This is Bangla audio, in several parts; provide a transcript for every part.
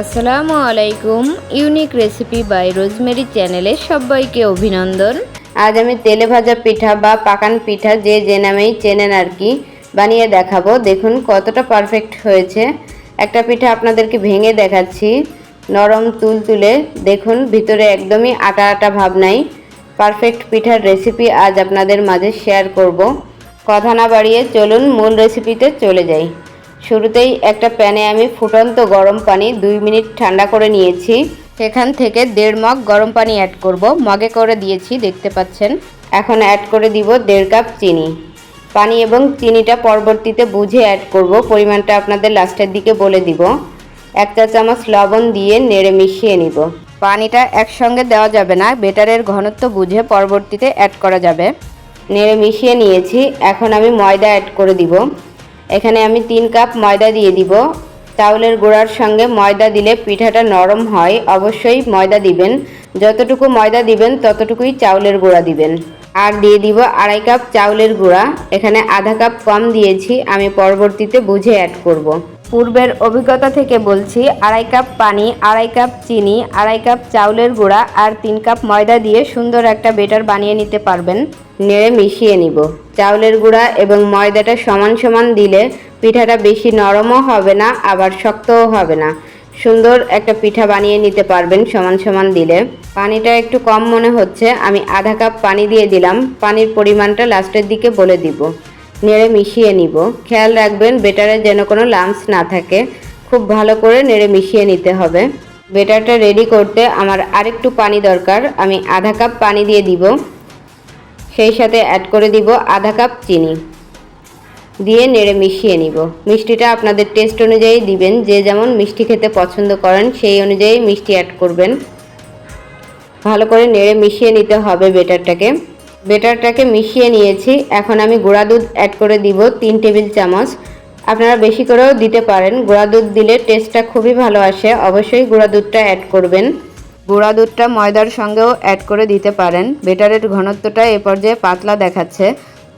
আসসালামু আলাইকুম। ইউনিক রেসিপি বাই রোজমেরি চ্যানেলে সবাইকে অভিনন্দন। আজ আমি তেলে ভাজা পিঠা বা পাকান পিঠা যে যে নামেই চেনেন আর কি, বানিয়ে দেখাবো। দেখুন কতটা পারফেক্ট হয়েছে। একটা পিঠা আপনাদেরকে ভেঙে দেখাচ্ছি। নরম তুল তুলে দেখুন, ভিতরে একদমই আটা আটা ভাব নাই। পারফেক্ট পিঠার রেসিপি আজ আপনাদের মাঝে শেয়ার করব। কথা না বাড়িয়ে চলুন মূল রেসিপিতে চলে যাই। শুরুতেই একটা প্যানে আমি ফুটন্ত গরম পানি দুই মিনিট ঠান্ডা করে নিয়েছি। সেখান থেকে দেড় মগ গরম পানি অ্যাড করব। মগে করে দিয়েছি, দেখতে পাচ্ছেন। এখন অ্যাড করে দিব দেড় কাপ চিনি। পানি এবং চিনিটা পরবর্তীতে বুঝে অ্যাড করব। পরিমাণটা আপনাদের লাস্টের দিকে বলে দিব। এক চা চামচ লবণ দিয়ে নেড়ে মিশিয়ে নিব। পানিটা একসঙ্গে দেওয়া যাবে না, বেটারের ঘনত্ব বুঝে পরবর্তীতে অ্যাড করা যাবে। নেড়ে মিশিয়ে নিয়েছি। এখন আমি ময়দা অ্যাড করে দিব। এখানে আমি তিন কাপ ময়দা দিয়ে দিব। চাউলের গোড়ার সঙ্গে ময়দা দিলে পিঠাটা নরম হয়, অবশ্যই ময়দা দিবেন। যতটুকু ময়দা দিবেন, ততটুকুই চাউলের গুঁড়া দিবেন। আর দিয়ে দিব আড়াই কাপ চাউলের গুঁড়া। এখানে আধা কাপ কম দিয়েছি, আমি পরবর্তীতে বুঝে অ্যাড করব। পূর্বের অভিজ্ঞতা থেকে বলছি, আড়াই কাপ পানি, আড়াই কাপ চিনি, আড়াই কাপ চাউলের গুঁড়া আর তিন কাপ ময়দা দিয়ে সুন্দর একটা বেটার বানিয়ে নিতে পারবেন। নেড়ে মিশিয়ে নিব। চাউলের গুঁড়া এবং ময়দাটা সমান সমান দিলে পিঠাটা বেশি নরমও হবে না, আবার শক্তও হবে না। সুন্দর একটা পিঠা বানিয়ে নিতে পারবেন সমান সমান দিলে। পানিটা একটু কম মনে হচ্ছে, আমি আধা কাপ পানি দিয়ে দিলাম। পানির পরিমাণটা লাস্টের দিকে বলে দিব। নেড়ে মিশিয়ে নিব। খেয়াল রাখবেন, বেটারে যেন কোনো লামস না থাকে। খুব ভালো করে নেড়ে মিশিয়ে নিতে হবে। বেটারটা রেডি করতে আমার আরেকটু পানি দরকার। আমি আধা কাপ পানি দিয়ে দিব। সেই সাথে অ্যাড করে দিব আধা কাপ চিনি। দিয়ে নেড়ে মিশিয়ে নিব। মিষ্টিটা আপনাদের টেস্ট অনুযায়ী দিবেন। যে যেমন মিষ্টি খেতে পছন্দ করেন, সেই অনুযায়ী মিষ্টি অ্যাড করবেন। ভালো করে নেড়ে মিশিয়ে নিতে হবে বেটারটাকে। বেটারটাকে মিশিয়ে নিয়েছি। এখন আমি গুঁড়া দুধ অ্যাড করে দিব তিন টেবিল চামচ। আপনারা বেশি করেও দিতে পারেন। গুঁড়া দুধ দিলে টেস্টটা খুবই ভালো আসে। অবশ্যই গুঁড়া দুধটা অ্যাড করবেন। গুঁড়া দুধটা ময়দার সঙ্গেও অ্যাড করে দিতে পারেন। বেটারের ঘনত্বটা এ পর্যায়ে পাতলা দেখাচ্ছে।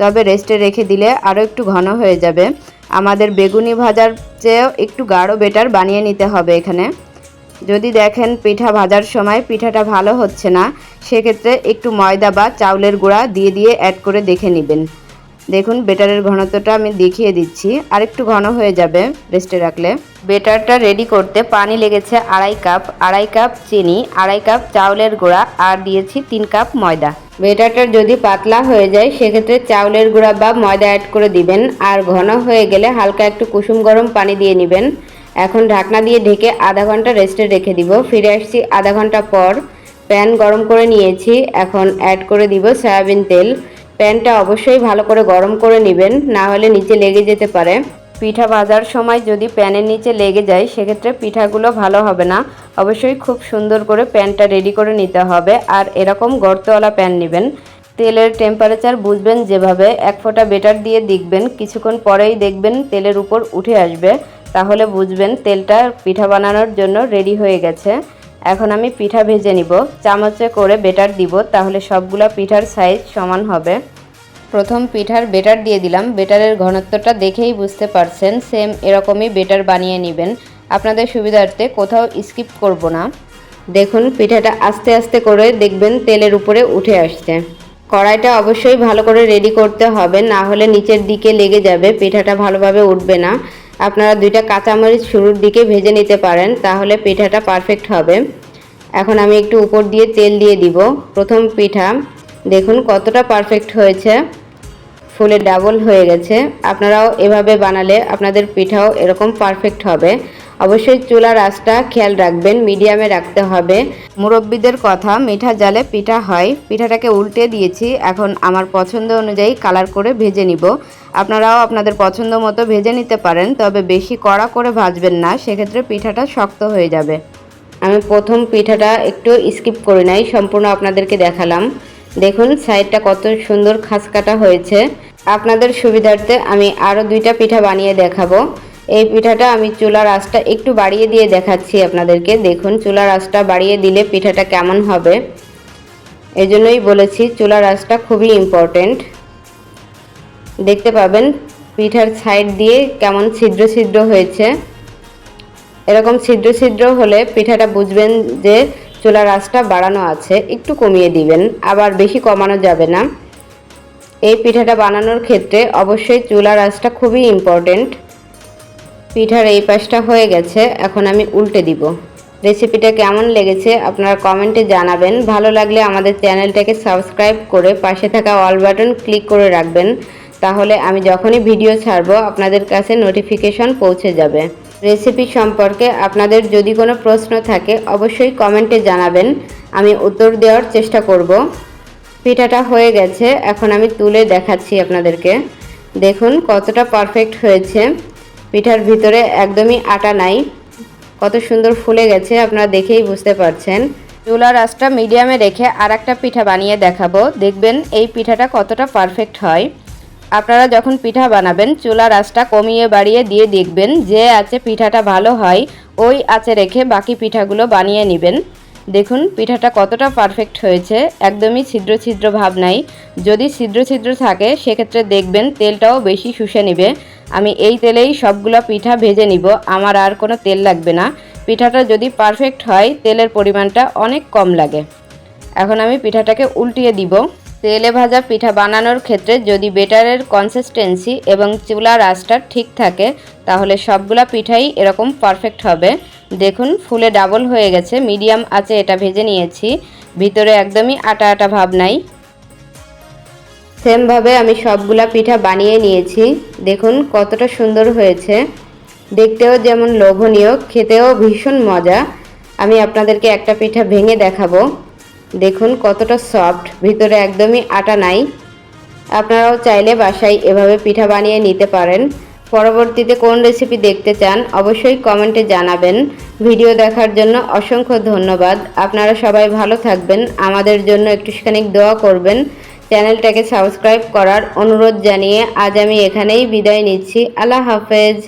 তবে রেস্টে রেখে দিলে আরও একটু ঘন হয়ে যাবে। আমাদের বেগুনি ভাজার চেয়েও একটু গাঢ় বেটার বানিয়ে নিতে হবে এখানে। যদি দেখেন পিঠা ভাজার সময় পিঠাটা ভালো হচ্ছে না, সেক্ষেত্রে একটু ময়দা বা চাউলের গুঁড়া দিয়ে দিয়ে অ্যাড করে দেখে নেবেন। দেখুন, বেটারের ঘনত্বটা আমি দেখিয়ে দিচ্ছি। আর একটু ঘন হয়ে যাবে রেস্টে রাখলে। বেটারটা রেডি করতে পানি লেগেছে আড়াই কাপ আড়াই কাপ চিনি, আড়াই কাপ চাউলের গুঁড়া আর দিয়েছি তিন কাপ ময়দা। বেটারটা যদি পাতলা হয়ে যায়, সেক্ষেত্রে চাউলের গুঁড়া বা ময়দা অ্যাড করে দিবেন। আর ঘন হয়ে গেলে হালকা একটু কুসুম গরম পানি দিয়ে নেবেন। এখন ঢাকনা দিয়ে ঢেকে আধা ঘণ্টা রেস্টে রেখে দিব। ফিরে আসছি আধা ঘণ্টা পর। প্যান গরম করে নিয়েছি। এখন অ্যাড করে দিব সয়াবিন তেল। প্যানটা অবশ্যই ভালো করে গরম করে নেবেন, না হলে নিচে লেগে যেতে পারে। পিঠা ভাজার সময় যদি প্যানের নিচে লেগে যায়, সেক্ষেত্রে পিঠাগুলো ভালো হবে না। অবশ্যই খুব সুন্দর করে প্যানটা রেডি করে নিতে হবে। আর এরকম গর্তওয়ালা প্যান নেবেন। তেলের টেম্পারেচার বুঝবেন যেভাবে। এক ফোঁটা বেটার দিয়ে দেখবেন। কিছুক্ষণ পরেই দেখবেন তেলের উপর উঠে আসবে। তাহলে বুঝবেন তেলটা পিঠা বানানোর জন্য রেডি হয়ে গেছে। এখন আমি পিঠা ভেজে নিব। চামচে করে বেটার দিব, তাহলে সবগুলা পিঠার সাইজ সমান হবে। প্রথম পিঠার বেটার দিয়ে দিলাম। বেটারের ঘনত্বটা দেখেই বুঝতে পারছেন সেম এরকমই বেটার বানিয়ে নেবেন। আপনাদের সুবিধার্থে কোথাও স্কিপ করব না। দেখুন, পিঠাটা আস্তে আস্তে করে দেখবেন তেলের উপরে উঠে আসছে। কড়াইটা অবশ্যই ভালো করে রেডি করতে হবে, না হলে নিচের দিকে লেগে যাবে, পিঠাটা ভালোভাবে উঠবে না। আপনারা দুইটা কাঁচামরিচ শুরুর দিকে ভেজে নিতে পারেন, তাহলে পিঠাটা পারফেক্ট হবে। এখন আমি একটু উপর দিয়ে তেল দিয়ে দিব। প্রথম পিঠা, দেখুন কতটা পারফেক্ট হয়েছে। ফুলে ডাবল হয়ে গেছে। আপনারাও এভাবে বানালে আপনাদের পিঠাও এরকম পারফেক্ট হবে। অবশ্যই চুলার আঁচটা খেয়াল রাখবেন, মিডিয়ামে রাখতে হবে। মুরব্বীদের কথা, মিঠা জালে পিঠা হয়। পিঠাটাকে উল্টে দিয়েছি, এখন আমার পছন্দ অনুযায়ী কালার করে ভেজে নিব। আপনারাও আপনাদের পছন্দ মতো ভেজে নিতে পারেন, তবে বেশি কড়া করে ভাজবেন না, সেক্ষেত্রে পিঠাটা শক্ত হয়ে যাবে। আমি প্রথম পিঠাটা একটু স্কিপ করি নাই, সম্পূর্ণ আপনাদেরকে দেখালাম। দেখুন, সাইডটা কত সুন্দর খাস কাটা হয়েছে। আপনাদের সুবিধার্থে আমি আরও দুইটা পিঠা বানিয়ে দেখাবো। এই পিঠাটা আমি চুলার আঁচটা একটু বাড়িয়ে দিয়ে দেখাচ্ছি আপনাদেরকে। দেখুন চুলার আঁচটা বাড়িয়ে দিলে পিঠাটা কেমন হবে। এজন্যই বলেছি চুলার আঁচটা খুবই ইম্পর্টেন্ট দেখতে পাবেন, পিঠার সাইড দিয়ে কেমন ছিদ্র ছিদ্র হয়েছে। এরকম ছিদ্র ছিদ্র হলে পিঠাটা বুঝবেন যে চুলার আঁচটা বাড়ানো আছে, একটু কমিয়ে দিবেন, আবার বেশি কমানো যাবে না। এই পিঠাটা বানানোর ক্ষেত্রে অবশ্যই চুলার আঁচটা খুবই ইম্পর্টেন্ট পিঠার এই পাশটা হয়ে গেছে, এখন আমি উল্টে দিব। রেসিপিটা কেমন লেগেছে আপনারা কমেন্টে জানাবেন। ভালো লাগলে আমাদের চ্যানেলটাকে সাবস্ক্রাইব করে পাশে থাকা অল বাটন ক্লিক করে রাখবেন। তাহলে আমি যখনই ভিডিও ছাড়বো, আপনাদের কাছে নোটিফিকেশন পৌঁছে যাবে। রেসিপি সম্পর্কে আপনাদের যদি কোনো প্রশ্ন থাকে, অবশ্যই কমেন্টে জানাবেন। আমি উত্তর দেওয়ার চেষ্টা করব। পিঠাটা হয়ে গেছে, এখন আমি তুলে দেখাচ্ছি আপনাদেরকে। দেখুন কতটা পারফেক্ট হয়েছে। পিঠার ভিতরে একদমই আটা নাই। কত সুন্দর ফুলে গেছে, আপনারা দেখেই বুঝতে পারছেন। চুলার আঁচটা মিডিয়ামে রেখে আর একটা পিঠা বানিয়ে দেখাবো। দেখবেন এই পিঠাটা কতটা পারফেক্ট হয়। আপনারা যখন পিঠা বানাবেন, চুলার আঁচটা কমিয়ে বাড়িয়ে দিয়ে দেখবেন যে আছে পিঠাটা ভালো হয়, ওই আঁচে রেখে বাকি পিঠাগুলো বানিয়ে নেবেন। দেখুন, পিঠাটা কতটা পারফেক্ট হয়েছে। একদমই ছিদ্র ছিদ্র ভাব নাই। যদি ছিদ্র ছিদ্র থাকে, সেক্ষেত্রে দেখবেন তেলটাও বেশি শুষে নেবে। আমি এই তেলেই সবগুলো পিঠা ভেজে নিব। আমার আর কোনো তেল লাগবে না। পিঠাটা যদি পারফেক্ট হয়, তেলের পরিমাণটা অনেক কম লাগে। এখন আমি পিঠাটাকে উল্টিয়ে দিব। তেলে ভাজা পিঠা বানানোর ক্ষেত্রে যদি বেটারের কনসিস্টেন্সি এবং চুলার আঁচটা ঠিক থাকে, তাহলে সবগুলা পিঠাই এরকম পারফেক্ট হবে। দেখুন, ফুলে ডাবল হয়ে গেছে, মিডিয়াম আঁচে এটা ভেজে নিয়েছি। ভিতরে একদমই আটা আটা ভাব নাই। সেমভাবে আমি সবগুলা পিঠা বানিয়ে নিয়েছি। দেখুন, কতটা সুন্দর হয়েছে। দেখতেও যেমন লোভনীয়, খেতেও ভীষণ মজা। আমি আপনাদেরকে একটা পিঠা ভেঙে দেখাবো। দেখুন, কতটা সফট ভিতরে একদমই আটা নাই। আপনারাও চাইলে বাসায় এভাবে পিঠা বানিয়ে নিতে পারেন। পরবর্তীতে কোন রেসিপি দেখতে চান, অবশ্যই কমেন্টে জানাবেন। ভিডিও দেখার জন্য অসংখ্য ধন্যবাদ। আপনারা সবাই ভালো থাকবেন। আমাদের জন্য একটুখানি দোয়া করবেন। চ্যানেলটাকে সাবস্ক্রাইব করার অনুরোধ জানিয়ে আজ আমি এখানেই বিদায় নিচ্ছি। আল্লাহ হাফেজ।